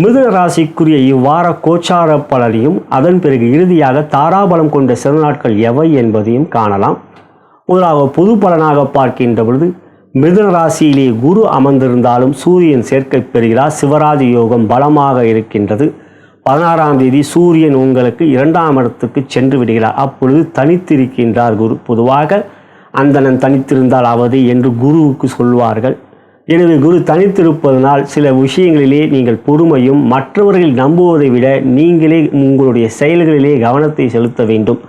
மிதுன ராசிக்குரிய இவ்வார கோச்சார பலனையும் அதன் பிறகு இறுதியாக தாராபலம் கொண்ட சில நாட்கள் எவை என்பதையும் காணலாம். முதலாக பொது பலனாக பார்க்கின்ற பொழுது மிதுன ராசியிலே குரு அமர்ந்திருந்தாலும் சூரியன் சேர்க்கை பெறுகிறார். சிவராஜ யோகம் பலமாக இருக்கின்றது. பதினாறாம் தேதி சூரியன் உங்களுக்கு இரண்டாம் இடத்துக்கு சென்று விடுகிறார். அப்பொழுது தனித்திருக்கின்றார் குரு. பொதுவாக அந்தணன் தனித்திருந்தால் அவதி என்று குருவுக்கு சொல்வார்கள். எனது குரு தனித்திருப்பதனால் சில விஷயங்களிலே நீங்கள் பொறுமையும் மற்றவர்கள் நம்புவதை விட நீங்களே உங்களுடைய செயல்களிலே கவனத்தை செலுத்த வேண்டும்.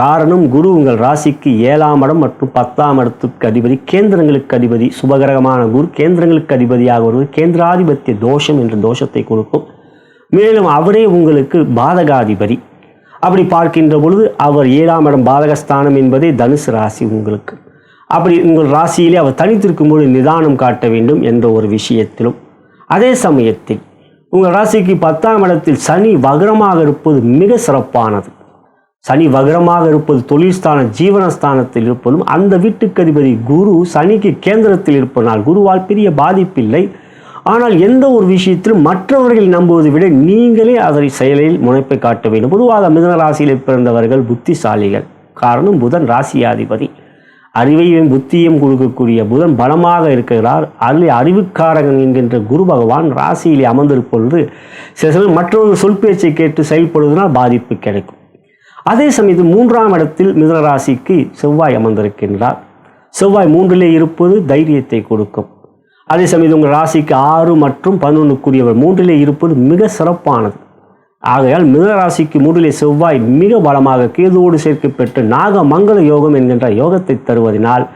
காரணம் குரு உங்கள் ராசிக்கு ஏழாம் இடம் மற்றும் பத்தாம் இடத்துக்கு அதிபதி கேந்திரங்களுக்கு அதிபதி சுபகரகமான குரு கேந்திரங்களுக்கு அதிபதியாக வருவது கேந்திராதிபத்திய தோஷம் என்ற தோஷத்தை கொடுக்கும். மேலும் அவரே உங்களுக்கு பாதகாதிபதி. அப்படி பார்க்கின்ற பொழுது அவர் ஏழாம் இடம் பாதகஸ்தானம் என்பதே தனுசு ராசி உங்களுக்கு. அப்படி உங்கள் ராசியிலே அவர் தனித்திருக்கும்போது நிதானம் காட்ட வேண்டும் என்ற ஒரு விஷயத்திலும். அதே சமயத்தில் உங்கள் ராசிக்கு பத்தாம் இடத்தில் சனி வகரமாக இருப்பது மிக சிறப்பானது. சனி வகரமாக இருப்பது தொழில்ஸ்தான ஜீவனஸ்தானத்தில் இருப்பதும் அந்த வீட்டுக்கு அதிபதி குரு சனிக்கு கேந்திரத்தில் இருப்பதனால் குருவால் பெரிய பாதிப்பில்லை. ஆனால் எந்த ஒரு விஷயத்திலும் மற்றவர்கள் நம்புவதை விட நீங்களே அதை செயலில் முனைப்பை காட்ட வேண்டும். பொதுவாக மிதன ராசியில் பிறந்தவர்கள் புத்திசாலிகள். காரணம் புதன் ராசியாதிபதி. அறிவையும் புத்தியும் கொடுக்கக்கூடிய புதன் பலமாக இருக்கிறார். அதில் அறிவுக்காரகன் என்கின்ற குரு பகவான் ராசியிலே அமர்ந்திருப்பொழுது சில சமயம் மற்றொரு சொல் பேச்சை கேட்டு செயல்படுவதனால் பாதிப்பு கிடைக்கும். அதே சமயத்தில் மூன்றாம் இடத்தில் மிதன ராசிக்கு செவ்வாய் அமர்ந்திருக்கின்றார். செவ்வாய் மூன்றிலே இருப்பது தைரியத்தை கொடுக்கும். அதே சமயத்தில் உங்கள் ராசிக்கு ஆறு மற்றும் பதினொன்றுக்குரியவர் மூன்றிலே இருப்பது மிக சிறப்பானது. ஆகையால் மிதன ராசிக்கு செவ்வாய் மிக பலமாக கேதுவோடு சேர்க்கை பெற்று நாக மங்கள யோகம் என்கின்ற யோகத்தை தருவதனால்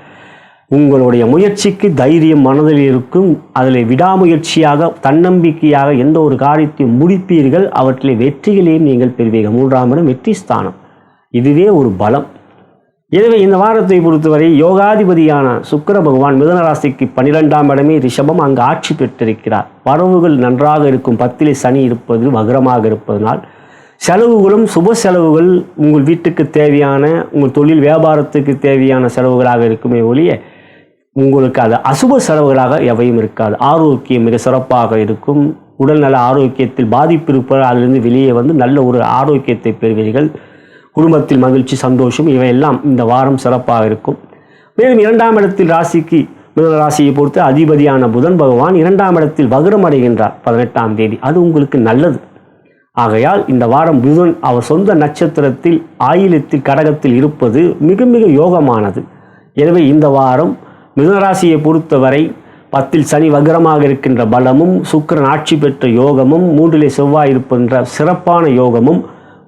உங்களுடைய முயற்சிக்கு தைரியம் மனதில் இருக்கும். அதில் விடாமுயற்சியாக தன்னம்பிக்கையாக எந்த ஒரு காரியத்தையும் முடிப்பீர்கள். அவற்றிலே வெற்றிகளையும் நீங்கள் பெறுவீர்கள். மூன்றாம் இடம் வெற்றி ஸ்தானம். இதுவே ஒரு பலம். எனவே இந்த வாரத்தை பொறுத்தவரை யோகாதிபதியான சுக்கர பகவான் மிதனராசிக்கு பன்னிரெண்டாம் இடமே ரிஷபம் அங்கு ஆட்சி பெற்றிருக்கிறார். வரவுகள் நன்றாக இருக்கும். பத்திலே சனி இருப்பது வகரமாக இருப்பதனால் செலவுகளும் சுப செலவுகள் உங்கள் வீட்டுக்கு தேவையான உங்கள் தொழில் வியாபாரத்துக்கு தேவையான செலவுகளாக இருக்குமே ஒழிய உங்களுக்கு அது அசுப செலவுகளாக எவையும் இருக்காது. ஆரோக்கியம் மிக சிறப்பாக இருக்கும். உடல்நல ஆரோக்கியத்தில் பாதிப்பு இருப்பதால் அதிலிருந்து வெளியே வந்து நல்ல ஒரு ஆரோக்கியத்தை பெறுவீர்கள். குடும்பத்தில் மகிழ்ச்சி சந்தோஷம் இவையெல்லாம் இந்த வாரம் சிறப்பாக இருக்கும். மேலும் இரண்டாம் இடத்தில் ராசிக்கு மிதன ராசியை பொறுத்து அதிபதியான புதன் பகவான் இரண்டாம் இடத்தில் வகுரம் அடைகின்றார் பதினெட்டாம் தேதி. அது உங்களுக்கு நல்லது. ஆகையால் இந்த வாரம் புதன் அவர் சொந்த நட்சத்திரத்தில் ஆயிலத்தில் கடகத்தில் இருப்பது மிக மிக யோகமானது. எனவே இந்த வாரம் மிதனராசியை பொறுத்தவரை பத்தில் சனி வக்ரமாக இருக்கின்ற பலமும் சுக்கிரன் ஆட்சி பெற்ற யோகமும் மூன்றிலே செவ்வாய் இருக்கின்ற சிறப்பான யோகமும்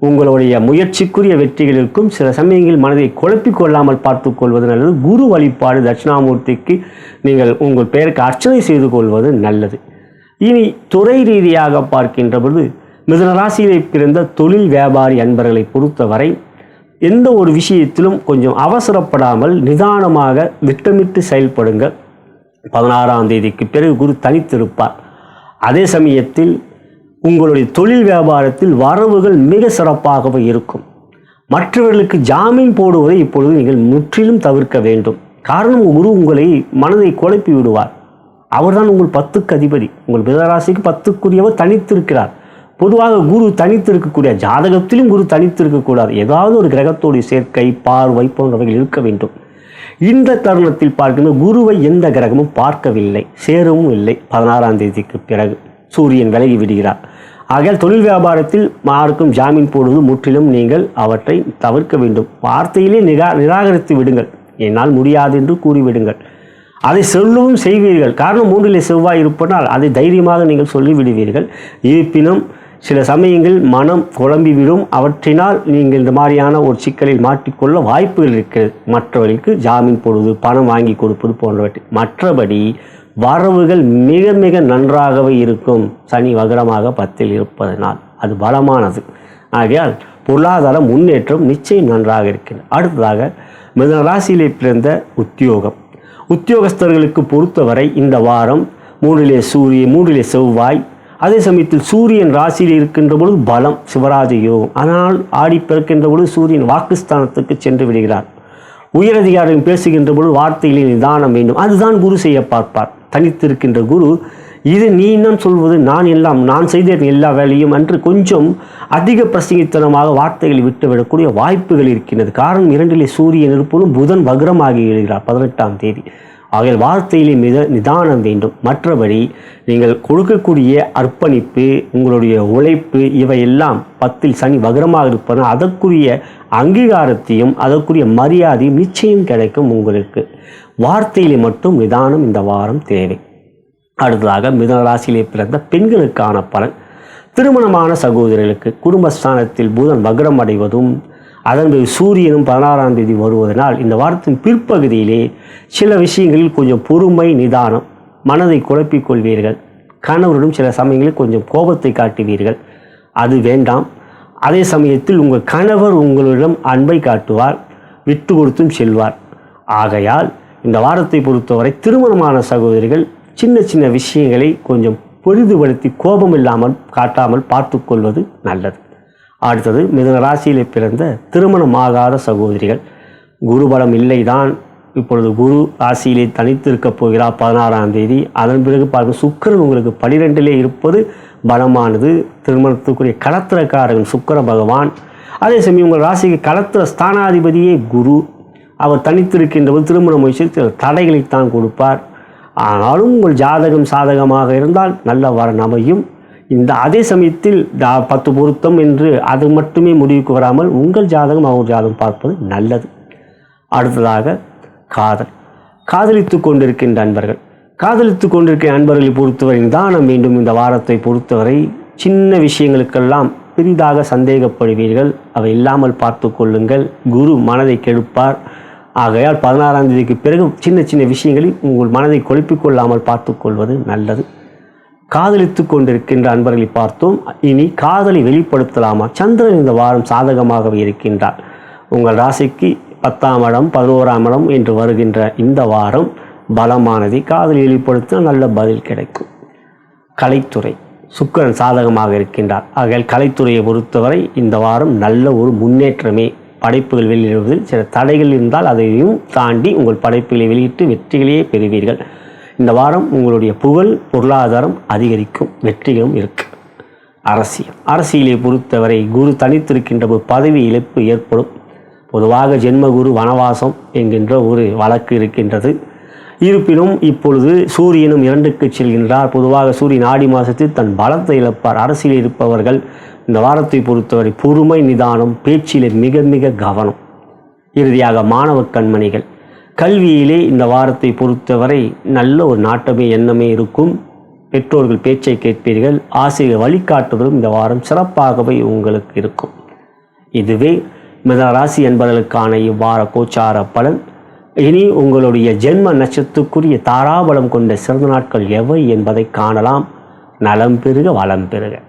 உங்களுடைய முயற்சிக்குரிய வெற்றிகளுக்கும் சில சமயங்களில் மனதை குழப்பிக் கொள்ளாமல் பார்த்து கொள்வது நல்லது. குரு வழிபாடு தட்சிணாமூர்த்திக்கு நீங்கள் உங்கள் பெயருக்கு அர்ச்சனை செய்து கொள்வது நல்லது. இனி துறை ரீதியாக பார்க்கின்ற பொழுது மிதனராசியிலே பிறந்த தொழில் வியாபாரி அன்பர்களை பொறுத்தவரை எந்த ஒரு விஷயத்திலும் கொஞ்சம் அவசரப்படாமல் நிதானமாக திட்டமிட்டு செயல்படுங்கள். பதினாறாம் தேதிக்கு பிறகு குரு தனித்திருப்பார். அதே சமயத்தில் உங்களுடைய தொழில் வியாபாரத்தில் வரவுகள் மிக சிறப்பாகவே இருக்கும். மற்றவர்களுக்கு ஜாமீன் போடுவதை இப்பொழுது நீங்கள் முற்றிலும் தவிர்க்க வேண்டும். காரணம் குரு உங்களை மனதை குழப்பி விடுவார். அவர்தான் உங்கள் பத்துக்கு அதிபதி. உங்கள் மிதராசிக்கு பத்துக்குரியவர் தனித்திருக்கிறார். பொதுவாக குரு தனித்திருக்கக்கூடிய ஜாதகத்திலும் குரு தனித்திருக்கக்கூடாது. ஏதாவது ஒரு கிரகத்தோடைய சேர்க்கை பார்வை போன்றவைகள் இருக்க வேண்டும். இந்த தருணத்தில் பார்க்கின்ற குருவை எந்த கிரகமும் பார்க்கவில்லை. சேரவும் இல்லை. பதினாறாம் தேதிக்கு பிறகு. சூரியன் விலகி விடுகிறார். ஆகையால் தொழில் வியாபாரத்தில் யாருக்கும் ஜாமீன் போடுவது முற்றிலும் நீங்கள் அவற்றை தவிர்க்க வேண்டும். வார்த்தையிலே நிரா நிராகரித்து விடுங்கள். என்னால் முடியாது என்று கூறிவிடுங்கள். அதை சொல்லவும் செய்வீர்கள். காரணம் மூன்றிலே செவ்வாய் இருப்பதால் அதை தைரியமாக நீங்கள் சொல்லிவிடுவீர்கள். இருப்பினும் சில சமயங்கள் மனம் குழம்பிவிடும். அவற்றினால் நீங்கள் இந்த மாதிரியான ஒரு சிக்கலில் மாட்டிக்கொள்ள வாய்ப்புகள் இருக்கிறது. மற்றவர்களுக்கு ஜாமீன் போடுவது பணம் வாங்கி கொடுப்பது போன்றவற்றை. மற்றபடி வரவுகள் மிக மிக நன்றாகவே இருக்கும். சனி வகரமாக பத்தில் இருப்பதனால் அது பலமானது. ஆகையால் பொருளாதார முன்னேற்றம் நிச்சயம் நன்றாக இருக்கிறது. அடுத்ததாக மிதன ராசியிலே பிறந்த உத்தியோகம். உத்தியோகஸ்தர்களுக்கு பொறுத்தவரை இந்த வாரம் மூன்றிலே சூரியன் மூன்றிலே செவ்வாய் அதே சமயத்தில் சூரியன் ராசியில் இருக்கின்ற பொழுது பலம் சிவராஜ யோகம். ஆனால் ஆடி பிறக்கின்ற பொழுது சூரியன் வாக்குஸ்தானத்துக்கு சென்று விடுகிறார். உயரதிகாரிகள் பேசுகின்ற பொழுது வார்த்தைகளின் நிதானம் வேண்டும். அதுதான் குரு செய்ய பார்ப்பார். தனித்திருக்கின்ற குரு இது நீ இன்னும் சொல்வது நான் எல்லாம் நான் செய்த எல்லா வேலையும் என்று கொஞ்சம் அதிக பிரசங்கித்தனமாக வார்த்தைகளை விட்டுவிடக்கூடிய வாய்ப்புகள் இருக்கின்றது. காரணம் இரண்டிலே சூரியன் இருப்பதும் புதன் வக்ரமாகி எழுகிறார் பதினெட்டாம் தேதி. ஆகையால் வார்த்தையிலே மித நிதானம் வேண்டும். மற்றபடி நீங்கள் கொடுக்கக்கூடிய அர்ப்பணிப்பு உங்களுடைய உழைப்பு இவையெல்லாம் பத்தில் சனி வகரமாக இருப்பதால் அதற்குரிய அங்கீகாரத்தையும் அதற்குரிய மரியாதையும் நிச்சயம் கிடைக்கும் உங்களுக்கு. வார்த்தையிலே மட்டும் நிதானம் இந்த வாரம் தேவை. அடுத்ததாக மிதன ராசியிலே பிறந்த பெண்களுக்கான பலன். திருமணமான சகோதரர்களுக்கு குடும்பஸ்தானத்தில் புதன் வக்ரம் அடைவதும் அதன் சூரியனும் பதினாறாம் தேதி வருவதனால் இந்த வாரத்தின் பிற்பகுதியிலே சில விஷயங்களில் கொஞ்சம் பொறுமை நிதானம் மனதை குழப்பிக் கொள்வீர்கள். கணவரிடம் சில சமயங்களில் கொஞ்சம் கோபத்தை காட்டுவீர்கள். அது வேண்டாம். அதே சமயத்தில் உங்கள் கணவர் உங்களிடம் அன்பை காட்டுவார் விட்டு கொடுத்தும் செல்வார். ஆகையால் இந்த வாரத்தை பொறுத்தவரை திருமணமான சகோதரிகள் சின்ன சின்ன விஷயங்களை கொஞ்சம் பொரிதுபடுத்தி கோபம் இல்லாமல் காட்டாமல் பார்த்து கொள்வது நல்லது. அடுத்தது மிதுன ராசியிலே பிறந்த திருமணம் ஆகாத சகோதரிகள். குருபலம் இல்லைதான். இப்பொழுது குரு ராசியிலே தனித்து இருக்கப் போகிறார் பதினாறாம் தேதி. அதன் பிறகு பார்க்க சுக்கிரன் உங்களுக்கு பனிரெண்டிலே இருப்பது பலமானது. திருமணத்துக்குரிய களத்திரக்காரன் சுக்கர பகவான். அதே சமயம் உங்கள் ராசிக்கு களத்திர ஸ்தானாதிபதியே குரு. அவர் தனித்திருக்கின்றபோது திருமண முயற்சியில் தடைகளைத்தான் கொடுப்பார். ஆனாலும் உங்கள் ஜாதகம் சாதகமாக இருந்தால் நல்ல வரன் அமையும். இந்த அதே சமயத்தில் தா- பத்து பொருத்தம் என்று அது மட்டுமே முடிவுக்கு வராமல் உங்கள் ஜாதகம் அவர் ஜாதகம் பார்ப்பது நல்லது. அடுத்ததாக காதல். காதலித்து கொண்டிருக்கின்ற அன்பர்கள். காதலித்து கொண்டிருக்கிற அன்பர்களை பொறுத்தவரை தான் மீண்டும் இந்த வாரத்தை பொறுத்தவரை சின்ன விஷயங்களுக்கெல்லாம் பெரிதாக சந்தேகப்படுவீர்கள். அவை இல்லாமல் பார்த்து கொள்ளுங்கள். குரு மனதை கெடுப்பார். ஆகையால் பதினாறாம் தேதிக்கு பிறகு சின்ன சின்ன விஷயங்களில் உங்கள் மனதை குழப்பிக் கொள்ளாமல் பார்த்து கொள்வது நல்லது. காதலித்து கொண்டிருக்கின்ற அன்பர்களை பார்த்தோம். இனி காதலை வெளிப்படுத்தலாமா? சந்திரன் இந்த வாரம் சாதகமாகவே இருக்கின்றார். உங்கள் ராசிக்கு பத்தாம் இடம் பதினோராம் இடம் என்று வருகின்ற இந்த வாரம் பலமானதை காதலை வெளிப்படுத்த நல்ல பதில் கிடைக்கும். கலைத்துறை. சுக்கிரன் சாதகமாக இருக்கின்றார். ஆகையால் கலைத்துறையை பொறுத்தவரை இந்த வாரம் நல்ல ஒரு முன்னேற்றமே. படைப்புகள் வெளியிடுவதில் சில தடைகள் இருந்தால் அதையும் தாண்டி உங்கள் படைப்புகளை வெளியிட்டு வெற்றிகளையே பெறுவீர்கள். இந்த வாரம் உங்களுடைய புகழ் பொருளாதாரம் அதிகரிக்கும் வெற்றிகளும் இருக்கு. அரசியல். அரசியலை பொறுத்தவரை குரு தனித்திருக்கின்ற ஒரு பதவி இழப்பு ஏற்படும். பொதுவாக ஜென்மகுரு வனவாசம் என்கின்ற ஒரு வழக்கு இருக்கின்றது. இருப்பினும் இப்பொழுது சூரியனும் இரண்டுக்கு செல்கின்றார். பொதுவாக சூரியன் ஆடி மாதத்தில் தன் பலத்தை இழப்பார். அரசியலில் இருப்பவர்கள் இந்த வாரத்தை பொறுத்தவரை பொறுமை நிதானம் பேச்சிலே மிக மிக கவனம். இறுதியாக மாணவ கண்மணிகள். கல்வியிலே இந்த வாரத்தை பொறுத்தவரை நல்ல ஒரு நாட்டமே எண்ணமே இருக்கும். பெற்றோர்கள் பேச்சை கேட்பீர்கள். ஆசிரியர் வழிகாட்டுதலும் இந்த வாரம் சிறப்பாகவே உங்களுக்கு இருக்கும். இதுவே மிதராசி என்பதற்கான இவ்வார கோச்சார பலன். இனி உங்களுடைய ஜென்ம நட்சத்துக்குரிய தாராபலம் கொண்ட சிறந்த நாட்கள் எவை என்பதை காணலாம். நலம் பெருக வளம் பெறுக.